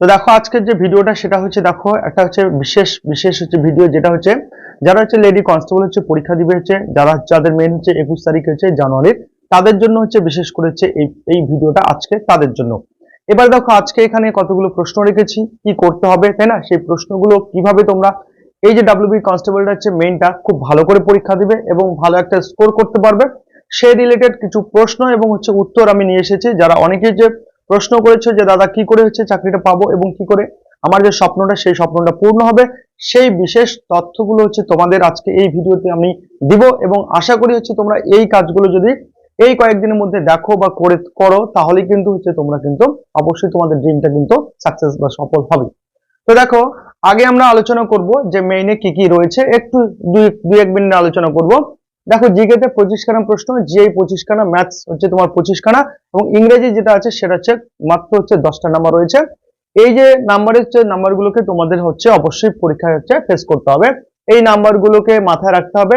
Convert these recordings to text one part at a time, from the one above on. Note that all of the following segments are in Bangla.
তো দেখো আজকের যে ভিডিওটা সেটা হচ্ছে দেখো, একটা হচ্ছে বিশেষ বিশেষ হচ্ছে ভিডিও যেটা হচ্ছে, যারা হচ্ছে লেডি কনস্টেবল হচ্ছে, পরীক্ষা দিবে হচ্ছে, যারা যাদের মেন হচ্ছে একুশ তারিখ হচ্ছে জানুয়ারির তাদের জন্য হচ্ছে বিশেষ করে এই এই ভিডিওটা আজকে তাদের জন্য। এবার দেখো আজকে এখানে কতগুলো প্রশ্ন রেখেছি, কি করতে হবে, তাই না? সেই প্রশ্নগুলো কীভাবে তোমরা, এই যে ডাব্লিউবি কনস্টেবলটা হচ্ছে মেইনটা খুব ভালো করে পরীক্ষা দিবে এবং ভালো একটা স্কোর করতে পারবে। সেই রিলেটেড কিছু প্রশ্ন এবং হচ্ছে উত্তর আমি নিয়ে এসেছি, যারা অনেকে যে প্রশ্ন করেছে যে, দাদা, কি করে হচ্ছে চাকরিটা পাবো এবং কি করে? আমার যে স্বপ্নটা, সেই স্বপ্নটা পূর্ণ হবে। সেই বিশেষ তথ্যগুলো হচ্ছে তোমাদের আজকে এই ভিডিওতে আমি দিব এবং আশা করি হচ্ছে তোমরা এই কাজগুলো যদি এই কয়েকদিনের মধ্যে দেখো বা করে করো, তাহলে কিন্তু হচ্ছে তোমরা কিন্তু অবশ্যই তোমাদের ড্রিমটা কিন্তু সাকসেস বা সফল হবে। তো দেখো, আগে আমরা আলোচনা করব যে মেইনে কি কি রয়েছে। একটু দুই, এক মিনিট আলোচনা করব। দেখো জিকেতে পঁচিশখানা প্রশ্ন জিআই পঁচিশখানা ম্যাথস হচ্ছে তোমার পঁচিশখানা এবং ইংরেজি যেটা আছে সেটা হচ্ছে মাত্র হচ্ছে দশটা নাম্বার রয়েছে। এই যে নাম্বারের হচ্ছে নাম্বারগুলোকে তোমাদের হচ্ছে অবশ্যই পরীক্ষায় হচ্ছে ফেস করতে হবে। এই নাম্বারগুলোকে মাথায় রাখতে হবে।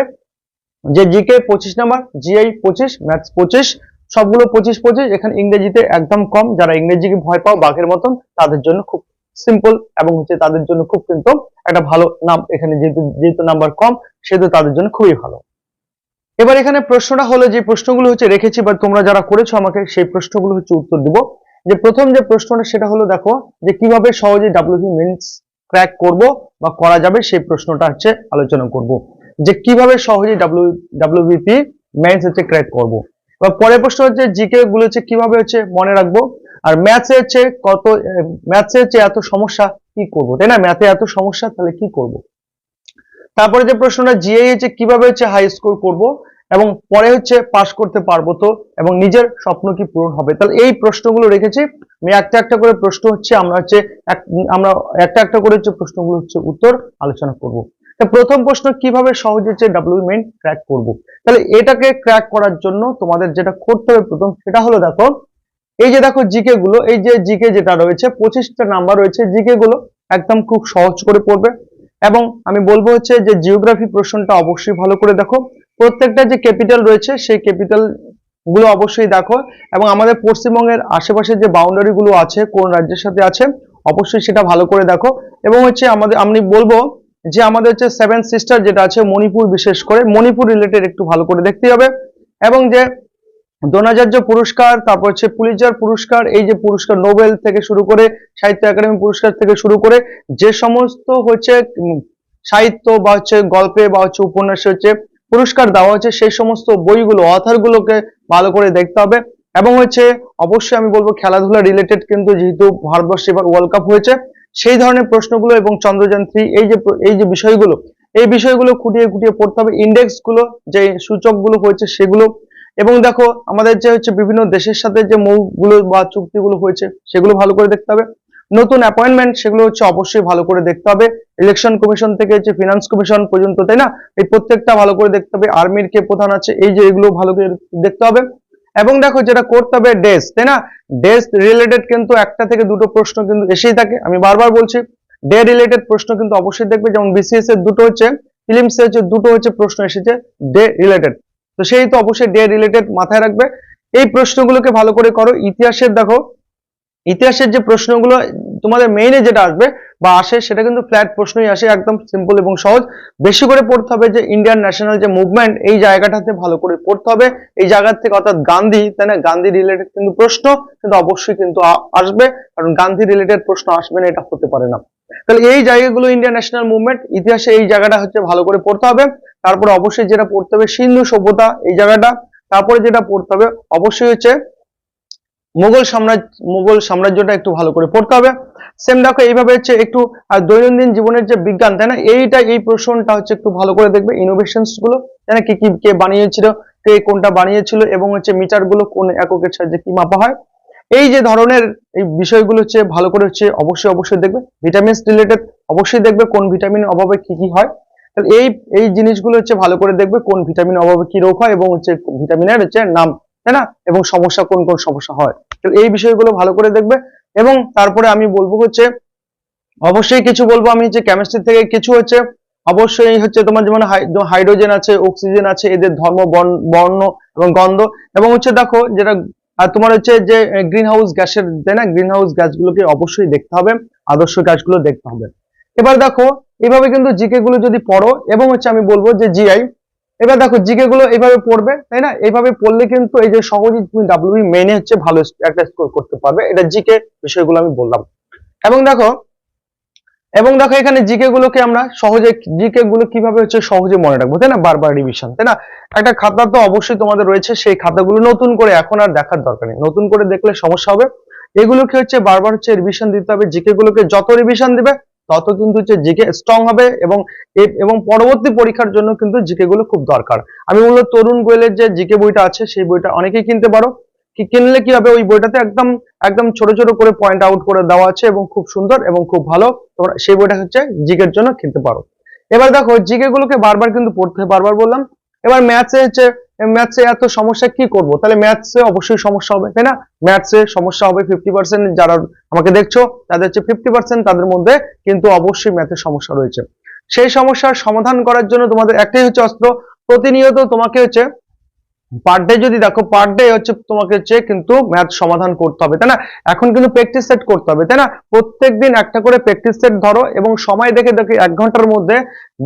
যে জিকে পঁচিশ নাম্বার জিআই পঁচিশ ম্যাথস পঁচিশ, সবগুলো পঁচিশ পঁচিশ, এখানে ইংরেজিতে একদম কম। যারা ইংরেজিকে ভয় পাও, বাঘের মতন, তাদের জন্য খুব সিম্পল এবং হচ্ছে তাদের জন্য খুব কিন্তু একটা ভালো নাম। এখানে যেহেতু যেহেতু নাম্বার কম, সেহেতু তাদের জন্য খুবই ভালো। এবার এখানে প্রশ্নটা হলো যে প্রশ্নগুলো হচ্ছে রেখেছি বা তোমরা যারা করেছ আমাকে সেই প্রশ্নগুলো হচ্ছে উত্তর দিব। যে প্রথম যে প্রশ্নটা সেটা হলো দেখো যে কীভাবে সহজে ডাব্লিউপি মিনস ক্র্যাক করব বা করা যাবে সেই প্রশ্নটা হচ্ছে আলোচনা করব। যে কীভাবে সহজে ডাব্লিউ ডাব্লিউবিপি মেন্স হচ্ছে ক্র্যাক করব। বা পরের প্রশ্ন হচ্ছে জিকে গুলো হচ্ছে কীভাবে হচ্ছে মনে রাখব? আর ম্যাথসে হচ্ছে কত ম্যাথসে হচ্ছে এত সমস্যা, কি করব? তাই না? ম্যাথে এত সমস্যা, তাহলে কি করব? তারপরে যে প্রশ্নটা জিআই হচ্ছে কীভাবে হচ্ছে হাই স্কোর করব এবং পরে হচ্ছে পাশ করতে পারব তো এবং নিজের স্বপ্ন কি পূরণ হবে। তাহলে এই প্রশ্নগুলো রেখেছি। আমি একটা একটা করে প্রশ্ন হচ্ছে, আমরা হচ্ছে আমরা একটা একটা করে হচ্ছে প্রশ্নগুলো হচ্ছে উত্তর আলোচনা করব। প্রথম প্রশ্ন, কীভাবে সহজে হচ্ছে ডাব্লিউ মেন ক্র্যাক করব? তাহলে এটাকে ক্র্যাক করার জন্য তোমাদের যেটা করতে হবে প্রথম, সেটা হলো দেখো, এই যে দেখো জিকে গুলো, এই যে জিকে যেটা রয়েছে, পঁচিশটা নাম্বার রয়েছে। জিকে গুলো একদম খুব সহজ করে পড়বে। এবং আমি বলব হচ্ছে যে জিওগ্রাফি প্রশ্নটা অবশ্যই ভালো করে দেখো। প্রত্যেকটা যে ক্যাপিটাল রয়েছে, সেই ক্যাপিটালগুলো অবশ্যই দেখো এবং আমাদের পশ্চিমবঙ্গের আশেপাশে যে বাউন্ডারি গুলো আছে, কোন রাজ্যের সাথে আছে, অবশ্যই সেটা ভালো করে দেখো। এবং হচ্ছে আমাদের, আমি বলব যে আমাদের হচ্ছে সেভেন সিস্টার যেটা আছে, মণিপুর বিশেষ করে। মণিপুর রিলেটেড একটু ভালো করে দেখতে হবে। এবং যে দ্রোণাচার্য পুরস্কার, তারপর হচ্ছে পুলিজার পুরস্কার, এই যে পুরস্কার নোবেল থেকে শুরু করে সাহিত্য একাডেমি পুরস্কার থেকে শুরু করে যে সমস্ত হচ্ছে সাহিত্য বা হচ্ছে গল্পে বা হচ্ছে উপন্যাসে হচ্ছে পুরস্কার দেওয়া হচ্ছে সেই সমস্ত বইগুলো অথার গুলোকে ভালো করে দেখতে হবে। এবং হচ্ছে অবশ্যই আমি বলব খেলাধুলা রিলেটেড কিন্তু যেহেতু ভারতবর্ষে এবার ওয়ার্ল্ড কাপ হয়েছে, সেই ধরনের প্রশ্নগুলো এবং চন্দ্রযান থ্রি এই যে এই যে বিষয়গুলো, এই বিষয়গুলো খুঁটিয়ে খুঁটিয়ে পড়তে হবে। ইন্ডেক্সগুলো, যে সূচকগুলো হয়েছে সেগুলো এবং দেখো, আমাদের যে হচ্ছে বিভিন্ন দেশের সাথে যে মৌগুলো বা চুক্তিগুলো হয়েছে, সেগুলো ভালো করে দেখতে হবে। নতুন অ্যাপয়েন্টমেন্ট সেগুলো হচ্ছে অবশ্যই ভালো করে দেখতে হবে। ইলেকশন কমিশন থেকে হচ্ছে ফিনান্স কমিশন পর্যন্ত, তাই না? এই প্রত্যেকটা ভালো করে দেখতে হবে। আর্মির কে প্রধান আছে, এই যে এগুলো ভালো করে দেখতে হবে। এবং দেখো, যেটা করতে হবে ডেস তাই না? ডেস রিলেটেড কিন্তু একটা থেকে দুটো প্রশ্ন কিন্তু এসেই থাকে। আমি বারবার বলছি ডে রিলেটেড প্রশ্ন কিন্তু অবশ্যই দেখবে। যেমন বিসিএস এর দুটো হচ্ছে ফিলিমস এর দুটো হচ্ছে প্রশ্ন এসেছে ডে রিলেটেড তো সেই তো অবশ্যই ডে রিলেটেড মাথায় রাখবে। এই প্রশ্নগুলোকে ভালো করে করো। ইতিহাসের দেখো, ইতিহাসের যে প্রশ্নগুলো, তোমাদের মেইনে যেটা আসবে বা আসে, সেটা কিন্তু ফ্ল্যাট প্রশ্নই আসে, একদম সিম্পল এবং সহজ। বেশি করে পড়তে হবে যে ইন্ডিয়ান ন্যাশনাল যে মুভমেন্ট এই জায়গাটাতে ভালো করে পড়তে হবে। এই জায়গা থেকে অর্থাৎ গান্ধী, তাই না? গান্ধী রিলেটেড কিন্তু প্রশ্ন, কিন্তু অবশ্যই কিন্তু আসবে। কারণ গান্ধী রিলেটেড প্রশ্ন আসবে না, এটা হতে পারে না। তাহলে এই জায়গাগুলো ইন্ডিয়ান ন্যাশনাল মুভমেন্ট ইতিহাসে এই জায়গাটা হচ্ছে ভালো করে পড়তে হবে। তারপরে অবশ্যই যেটা পড়তে হবে, সিন্ধু সভ্যতা, এই জায়গাটা। তারপরে যেটা পড়তে হবে, অবশ্যই হচ্ছে মুঘল সাম্রাজ্য, মোগল সাম্রাজ্যটা একটু ভালো করে পড়তে হবে। সেম দেখো, এইভাবে হচ্ছে একটু দৈনন্দিন জীবনের যে বিজ্ঞান, তাই না? এইটা, এই প্রশ্নটা হচ্ছে একটু ভালো করে দেখবে ইনোভেশনসগুলো, তাই না? কি কি, কে বানিয়েছিল, কে কোনটা বানিয়েছিল, এবং হচ্ছে মিটারগুলো কোন এককের সাহায্যে কি মাপা হয়। এই যে ধরনের এই বিষয়গুলো হচ্ছে ভালো করে হচ্ছে অবশ্যই অবশ্যই দেখবে। ভিটামিনস রিলেটেড অবশ্যই দেখবে কোন ভিটামিনের অভাবে কি কি হয়। তাহলে এই এই জিনিসগুলো হচ্ছে ভালো করে দেখবে কোন ভিটামিন অভাবে কি রোগ হয়, এবং হচ্ছে ভিটামিনের হচ্ছে নাম তাই না? এবং সমস্যা কোন কোন সমস্যা হয়? তো এই বিষয়গুলো ভালো করে দেখবে। এবং তারপরে আমি বলব হচ্ছে, অবশ্যই কিছু বলব আমি হচ্ছে কেমিস্ট্রি থেকে কিছু হচ্ছে, অবশ্যই হচ্ছে তোমার যেমন হাইড্রোজেন আছে অক্সিজেন আছে, এদের ধর্ম বর্ণ এবং গন্ধ। এবং হচ্ছে দেখো যেটা, আর তোমার হচ্ছে যে গ্রিন হাউস গ্যাসের, তাই না? গ্রিন হাউস গ্যাসগুলোকে অবশ্যই দেখতে হবে, আদর্শ গ্যাসগুলো দেখতে হবে। এবার দেখো, এভাবে কিন্তু জিকে গুলো যদি পড়ো, এবং হচ্ছে আমি বলব যে জিআই এবার দেখো জিকে গুলো এইভাবে পড়বে, তাই না? এইভাবে পড়লে কিন্তু এই যে সহজেই তুমি ডাব্লিউবি মেনে হচ্ছে ভালো একটা স্কোর করতে পারবে। এটা জিকে বিষয়গুলো আমি বললাম। এবং দেখো এবং দেখো এখানে জিকে গুলোকে আমরা সহজে, জিকে গুলো কীভাবে হচ্ছে সহজে মনে রাখব, তাই না? বারবার রিভিশন তাই না? একটা খাতা তো অবশ্যই তোমাদের রয়েছে, সেই খাতাগুলো নতুন করে এখন আর দেখার দরকার নেই। নতুন করে দেখলে সমস্যা হবে। এগুলোকে হচ্ছে বারবার হচ্ছে রিভিশন দিতে হবে। জিকে গুলোকে যত রিভিশন দিবে তত কিন্তু হচ্ছে জিকে স্ট্রং হবে এবং এবং পরবর্তী পরীক্ষার জন্য কিন্তু জিকে গুলো খুব দরকার। আমি বলব তরুণ গোয়েলের যে জিকে বইটা আছে, সেই বইটা অনেকেই কিনতে পারো। কি, কিনলে কি হবে? ওই বইটাতে একদম একদম ছোট ছোট করে পয়েন্ট আউট করে দেওয়া আছে এবং খুব সুন্দর এবং খুব ভালো। তোমরা সেই বইটা হচ্ছে জিকের জন্য কিনতে পারো। এবার দেখো জিকে গুলোকে বারবার কিন্তু পড়তে বারবার বললাম। এবার ম্যাথসে হচ্ছে ম্যাথসে এত সমস্যা, কি করব? তাহলে ম্যাথসে অবশ্যই সমস্যা হবে, তাই না? ম্যাথসে সমস্যা হবে ফিফটি পার্সেন্ট যারা আমাকে দেখছ, তাদের হচ্ছে ফিফটি পার্সেন্ট তাদের মধ্যে কিন্তু অবশ্যই ম্যাথের সমস্যা রয়েছে। সেই সমস্যার সমাধান করার জন্য তোমাদের একটাই হচ্ছে অস্ত্র। প্রতিনিয়ত তোমাকে হচ্ছে পার ডে যদি দেখো পার ডে হচ্ছে তোমাকে হচ্ছে কিন্তু ম্যাথ সমাধান করতে হবে, তাই না? এখন কিন্তু প্র্যাকটিস সেট করতে হবে, তাই না? প্রত্যেকদিন একটা করে প্র্যাকটিস সেট ধরো এবং সময় দেখে দেখে এক ঘণ্টার মধ্যে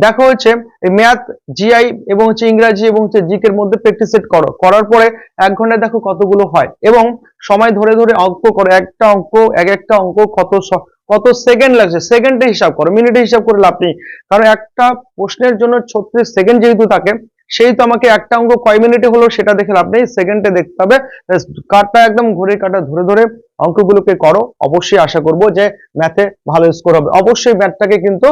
দেখো হচ্ছে ম্যাথ জিআই এবং হচ্ছে ইংরাজি এবং হচ্ছে জিকের মধ্যে প্র্যাকটিস সেট করো। করার পরে এক ঘন্টায় দেখো কতগুলো হয় এবং সময় ধরে ধরে অঙ্ক করো, একটা অঙ্ক, এক একটা অঙ্ক কত কত সেকেন্ড লাগছে সেকেন্ডে হিসাব করো মিনিটে হিসাব করে লাভ নেই। কারণ একটা প্রশ্নের জন্য ছত্রিশ সেকেন্ড যেহেতু থাকে সেই তো আমাকে একটা অঙ্ক কয় মিনিটে হলো সেটা দেখে লাভ নেই। সেকেন্ডে দেখতে হবে। কাটটা একদম ঘড়ির কাটা ধরে ধরে অঙ্কগুলোকে করো। অবশ্যই আশা করব যে ম্যাথে ভালো স্কোর হবে। অবশ্যই ম্যাথটাকে কিন্তু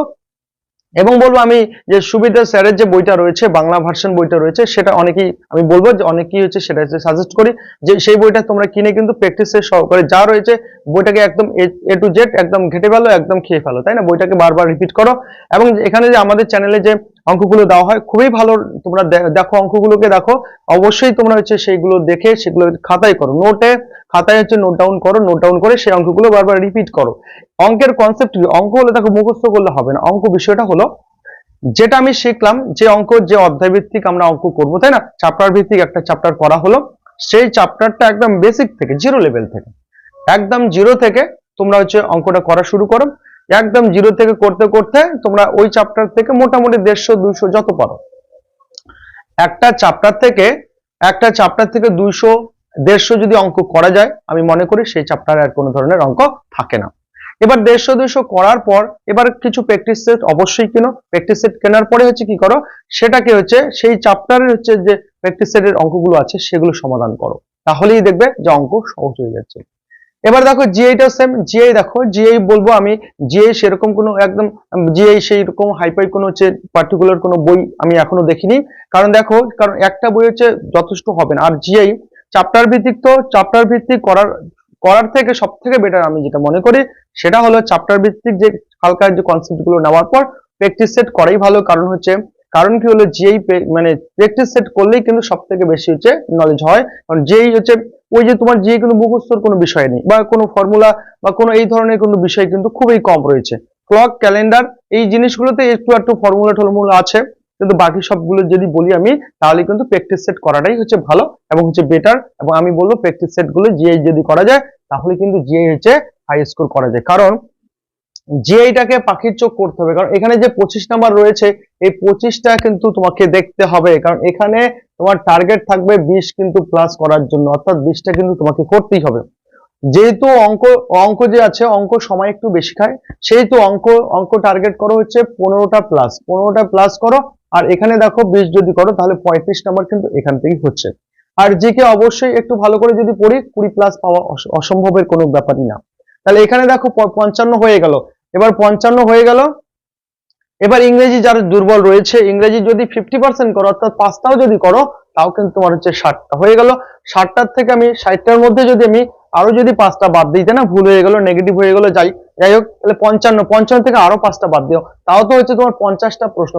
এবং বলব আমি যে সুবিধা স্যারের যে বইটা রয়েছে, বাংলা ভার্সন বইটা রয়েছে, সেটা অনেকেই, আমি বলব যে অনেকেই হচ্ছে সেটা সাজেস্ট করি যে সেই বইটা তোমরা কিনে কিন্তু প্র্যাকটিসের সহকারে যা রয়েছে, বইটাকে একদম এ টু জেড একদম ঘেটে ফেলো, একদম খেয়ে ফেলো, তাই না? বইটাকে বারবার রিপিট করো। এবং এখানে যে আমাদের চ্যানেলে যে অঙ্কগুলো দেওয়া হয়, খুবই ভালো তোমরা দেখো, অঙ্কগুলোকে দেখো। অবশ্যই তোমরা হচ্ছে সেইগুলো দেখে সেগুলো খাতায় করো। নোটে খাতায় হচ্ছে নোট ডাউন করো নোট ডাউন করে সেই অঙ্কগুলো বারবার রিপিট করো। অঙ্কের কনসেপ্ট কি? অঙ্ক হলে দেখো মুখস্থ করলে হবে না। অঙ্ক বিষয়টা হলো, যেটা আমি শিখলাম, যে অঙ্ক, যে অধ্যায় ভিত্তিক আমরা অঙ্ক করব, তাই না? চ্যাপ্টার ভিত্তিক একটা চ্যাপ্টার করা হলো। সেই চ্যাপ্টারটা একদম বেসিক থেকে জিরো লেভেল থেকে। একদম জিরো থেকে তোমরা হচ্ছে অঙ্কটা করা শুরু করো। একদম জিরো থেকে করতে করতে তোমরা ওই চ্যাপ্টার থেকে মোটামুটি দেড়শো, দুইশো যত পারো। একটা চ্যাপ্টার থেকে, একটা চ্যাপ্টার থেকে দুইশো দেড়শো যদি অঙ্ক করা যায়, আমি মনে করি সেই চ্যাপ্টারে আর কোনো ধরনের অঙ্ক থাকে না। এবার দেড়শো দুইশো করার পর, এবার কিছু প্র্যাকটিস সেট অবশ্যই কিনো। প্র্যাকটিস সেট কেনার পরে হচ্ছে কি করো, সেটাকে হচ্ছে সেই চ্যাপ্টারের হচ্ছে যে প্র্যাকটিস সেটের অঙ্কগুলো আছে, সেগুলো সমাধান করো। তাহলেই দেখবে যে অঙ্ক সহজ হয়ে যাচ্ছে। এবার দেখো জিআইটা সেম জিআই দেখো জিআই বলব আমি জিআই সেরকম কোনো একদম জিআই সেই রকম হাইফাই কোনো হচ্ছে পার্টিকুলার কোনো বই আমি এখনও দেখিনি। কারণ দেখো, কারণ একটা বই হচ্ছে যথেষ্ট হবে না। আর জিআই চ্যাপ্টার ভিত্তিক তো চ্যাপ্টার ভিত্তিক করার করার থেকে সব থেকে বেটার আমি যেটা মনে করি, সেটা হলো চ্যাপ্টার ভিত্তিক যে হালকা যে কনসেপ্টগুলো নেওয়ার পর প্র্যাকটিস সেট করাই ভালো। কারণ হচ্ছে, কারণ কি হলো যেই মানে প্র্যাকটিস সেট করলেই কিন্তু সব থেকে বেশি হচ্ছে নলেজ হয়। কারণ যেই হচ্ছে, ওই যে তোমার যে কোনো মুখস্থর কোনো বিষয় নেই বা কোনো ফর্মুলা বা কোনো এই ধরনের কোনো বিষয় কিন্তু খুবই কম রয়েছে। ক্লক ক্যালেন্ডার এই জিনিসগুলোতে একটু একটু ফর্মুলা টর্মুলা আছে। কিন্তু বাকি সবগুলো যদি বলি আমি, তাহলে কিন্তু প্র্যাকটিস সেট করাটাই হচ্ছে ভালো এবং হচ্ছে বেটার এবং আমি বলব প্র্যাকটিস সেটগুলো জিআই যদি করা যায়, তাহলে কিন্তু জিআই হচ্ছে হাই স্কোর করা যায়। কারণ জিআইটাকে পাখির চোখ করতে হবে। কারণ এখানে যে পঁচিশ নাম্বার রয়েছে, এই পঁচিশটা কিন্তু তোমাকে দেখতে হবে। কারণ এখানে তোমার টার্গেট থাকবে বিশ কিন্তু প্লাস করার জন্য। অর্থাৎ বিশটা কিন্তু তোমাকে করতেই হবে। যেহেতু অঙ্ক অঙ্ক যে আছে, অঙ্ক সময় একটু বেশি খায়, সেহেতু অঙ্ক অঙ্ক টার্গেট করো হচ্ছে পনেরোটা প্লাস পনেরোটা প্লাস করো আর এখানে দেখো বিশ যদি করো, তাহলে পঁয়ত্রিশ নাম্বার কিন্তু এখান থেকেই হচ্ছে। আর জিকে অবশ্যই একটু ভালো করে যদি পড়ি, কুড়ি প্লাস পাওয়া অস- অসম্ভবের কোনো ব্যাপারই না। তাহলে এখানে দেখো পঞ্চান্ন হয়ে গেল। এবার পঞ্চান্ন হয়ে গেল। এবার ইংরেজি যারা দুর্বল রয়েছে, ইংরেজি যদি ফিফটি পার্সেন্ট করো, অর্থাৎ পাঁচটাও যদি করো, তাও কিন্তু তোমার হচ্ছে ষাটটা হয়ে গেল। ষাটটার থেকে আমি ষাটটার মধ্যে যদি আমি আরও যদি পাঁচটা বাদ দিতে না? ভুল হয়ে গেল নেগেটিভ হয়ে গেল, যাই যাই হোক, তাহলে পঞ্চান্ন পঞ্চান্ন থেকে আরও পাঁচটা বাদ দিও। তাও তো হচ্ছে তোমার পঞ্চাশটা প্রশ্ন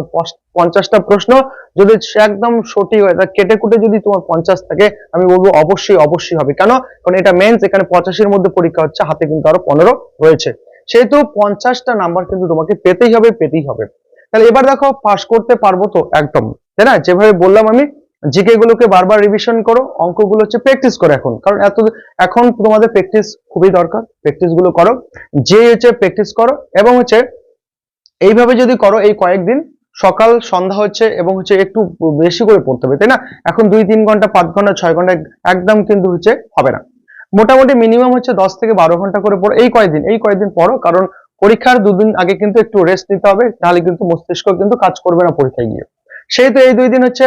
পঞ্চাশটা প্রশ্ন। যদি একদম সঠিক হয়, তা কেটে কুটে যদি তোমার পঞ্চাশ থাকে, আমি বলব অবশ্যই অবশ্যই হবে। কেন? কারণ এটা মেন্স এখানে পঁচাশির মধ্যে পরীক্ষা হচ্ছে, হাতে কিন্তু আরও পনেরো রয়েছে। সেহেতু পঞ্চাশটা নাম্বার কিন্তু তোমাকে পেতেই হবে পেতেই হবে। তাহলে এবার দেখো পাশ করতে পারব তো একদম। তাই না? যেভাবে বললাম আমি জিকে গুলোকে বারবার রিভিশন করো, অঙ্কগুলো হচ্ছে প্র্যাকটিস করো এখন। কারণ এত এখন তোমাদের প্র্যাকটিস খুবই দরকার প্র্যাকটিসগুলো করো, যে হচ্ছে প্র্যাকটিস করো এবং হচ্ছে এইভাবে যদি করো এই কয়েকদিন, সকাল, সন্ধ্যা হচ্ছে এবং হচ্ছে একটু বেশি করে পড়তে হবে, তাই না? এখন দুই, তিন ঘণ্টা, পাঁচ ঘণ্টা, ছয় ঘণ্টা একদম কিন্তু হচ্ছে হবে না। মোটামুটি মিনিমাম হচ্ছে দশ থেকে বারো ঘণ্টা করে পড়ো এই কয়েকদিন এই কয়েকদিন পড়ো, কারণ পরীক্ষার দুদিন আগে কিন্তু একটু রেস্ট নিতে হবে তাহলে কিন্তু মস্তিষ্ক কিন্তু কাজ করবে না পরীক্ষায় গিয়ে। সেহেতু এই দুই দিন হচ্ছে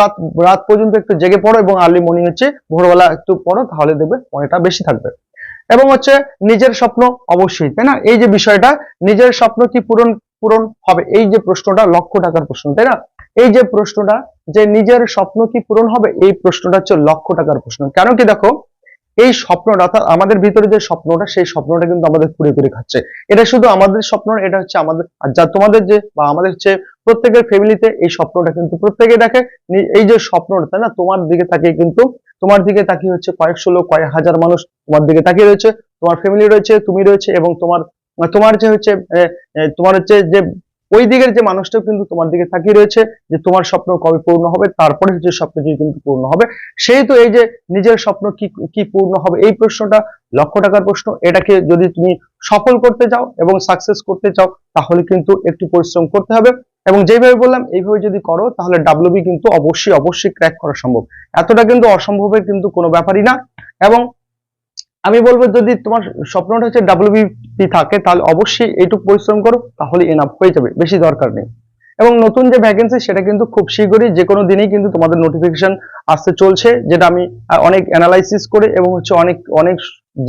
রাত রাত পর্যন্ত একটু জেগে পড়ো এবং আর্লি মর্নিং হচ্ছে ভোরবেলা একটু পড়ো, তাহলে দেখবে মনেটা বেশি থাকবে। এবং হচ্ছে নিজের স্বপ্ন অবশ্যই, তাই না? এই যে বিষয়টা, নিজের স্বপ্ন কি পূরণ পূরণ হবে? এই যে প্রশ্নটা লক্ষ টাকার প্রশ্ন, তাই না? এই যে প্রশ্নটা, যে নিজের স্বপ্ন কি পূরণ হবে? এই প্রশ্নটা হচ্ছে লক্ষ টাকার প্রশ্ন। কেন কি দেখো এই স্বপ্নটা, অর্থাৎ আমাদের ভিতরে যে স্বপ্নটা, সেই স্বপ্নটা কিন্তু আমাদের পুরে পুরে খাচ্ছে। এটা শুধু আমাদের স্বপ্ন এটা হচ্ছে আমাদের আর যা তোমাদের যে বা আমাদের হচ্ছে প্রত্যেকের ফ্যামিলিতে এই স্বপ্নটা কিন্তু প্রত্যেকে দেখে। এই যে স্বপ্নটা, তাই না? তোমার দিকে তাকিয়ে কিন্তু তোমার দিকে তাকিয়ে হচ্ছে কয়েকশো লোক, কয়েক হাজার মানুষ তোমার দিকে তাকিয়ে রয়েছে। তোমার ফ্যামিলি রয়েছে, তুমি রয়েছে এবং তোমার তোমার যে হচ্ছে তোমার হচ্ছে যে ওই দিকের যে মানুষটাও কিন্তু তোমার দিকে তাকিয়ে রয়েছে যে তোমার স্বপ্ন কবে পূর্ণ হবে, তারপরে হচ্ছে স্বপ্নটি কিন্তু পূর্ণ হবে। সেই তো এই যে নিজের স্বপ্ন কি কি পূর্ণ হবে, এই প্রশ্নটা লক্ষ টাকার প্রশ্ন। এটাকে যদি তুমি সফল করতে চাও এবং সাকসেস করতে চাও, তাহলে কিন্তু একটু পরিশ্রম করতে হবে। এবং যেভাবে বললাম, এইভাবে যদি করো, তাহলে ডাব্লিউবি কিন্তু অবশ্যই অবশ্যই ক্র্যাক করা সম্ভব। এতটা কিন্তু অসম্ভবের কিন্তু কোনো ব্যাপারই না। এবং আমি বলব যদি তোমার স্বপ্নটা হচ্ছে ডাব্লিউবিপি থাকে, তাহলে অবশ্যই এইটুকু পরিশ্রম করো, তাহলে এনাফ হয়ে যাবে, বেশি দরকার নেই। এবং নতুন যে ভ্যাকেন্সি সেটা কিন্তু খুব শীঘ্রই যে কোনো দিনেই কিন্তু তোমাদের নোটিফিকেশন আসতে চলছে, যেটা আমি অনেক অ্যানালাইসিস করে এবং হচ্ছে অনেক অনেক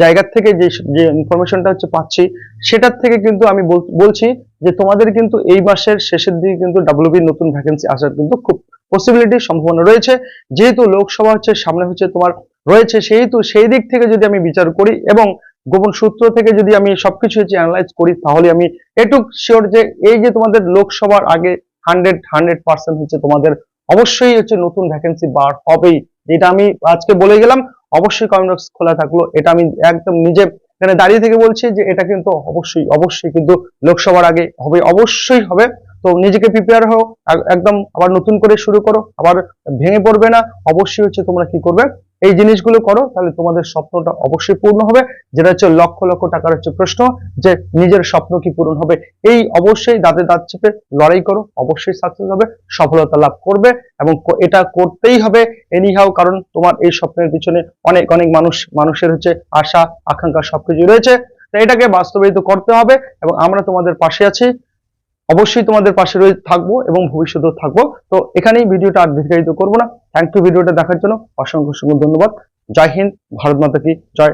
জায়গার থেকে যে যে ইনফরমেশনটা হচ্ছে পাচ্ছি, সেটার থেকে কিন্তু আমি বলছি যে তোমাদের কিন্তু এই মাসের শেষের দিকে কিন্তু ডাব্লিউবির নতুন ভ্যাকেন্সি আসার কিন্তু খুব পসিবিলিটি সম্ভাবনা রয়েছে। যেহেতু লোকসভা হচ্ছে, সামনে হচ্ছে তোমার রয়েছে সেহেতু সেই দিক থেকে যদি আমি বিচার করি এবং গোপন সূত্র থেকে যদি আমি সবকিছু অ্যানালাইজ করি, তাহলে আমি এটুক শিওর যে এই যে তোমাদের লোকসভার আগে হান্ড্রেড হান্ড্রেড পার্সেন্ট হচ্ছে তোমাদের অবশ্যই হচ্ছে নতুন ভ্যাকেন্সি বার হবেই। যেটা আমি আজকে বলে গেলাম, অবশ্যই কমেন্ট বক্স খোলা থাকল। এটা আমি একদম নিজে এখানে দাঁড়িয়ে থেকে বলছি যে এটা কিন্তু অবশ্যই অবশ্যই কিন্তু লোকসভার আগে হবে, অবশ্যই হবে। তো নিজেকে প্রিপেয়ার হও একদম আবার নতুন করে শুরু করো, আবার ভেঙে পড়বে না, অবশ্যই হচ্ছে তোমরা কি করবে? এই জিনিসগুলো করো, তাহলে তোমাদের স্বপ্নটা অবশ্যই পূর্ণ হবে। যেটা হচ্ছে লক্ষ লক্ষ টাকার হচ্ছে প্রশ্ন, যে নিজের স্বপ্ন কি পূরণ হবে? এই অবশ্যই দাঁতে দাঁত চেপে লড়াই করো, অবশ্যই সাকসেস হবে, সফলতা লাভ করবে এবং এটা করতেই হবে এনিহাও কারণ তোমার এই স্বপ্নের পিছনে অনেক অনেক মানুষ, মানুষের হচ্ছে আশা, আকাঙ্ক্ষা সবকিছু রয়েছে। তো এটাকে বাস্তবায়িত করতে হবে এবং আমরা তোমাদের পাশে আছি। অবশ্যই তোমাদের পাশে রয়ে থাকব এবং ভবিষ্যতেও থাকব। তো এখানেই ভিডিওটা আর দীর্ঘায়িত করব না। থ্যাংক ইউ ভিডিওটা দেখার জন্য অসংখ্য অসংখ্য ধন্যবাদ। জয় হিন্দ, ভারত মাতা কি জয়।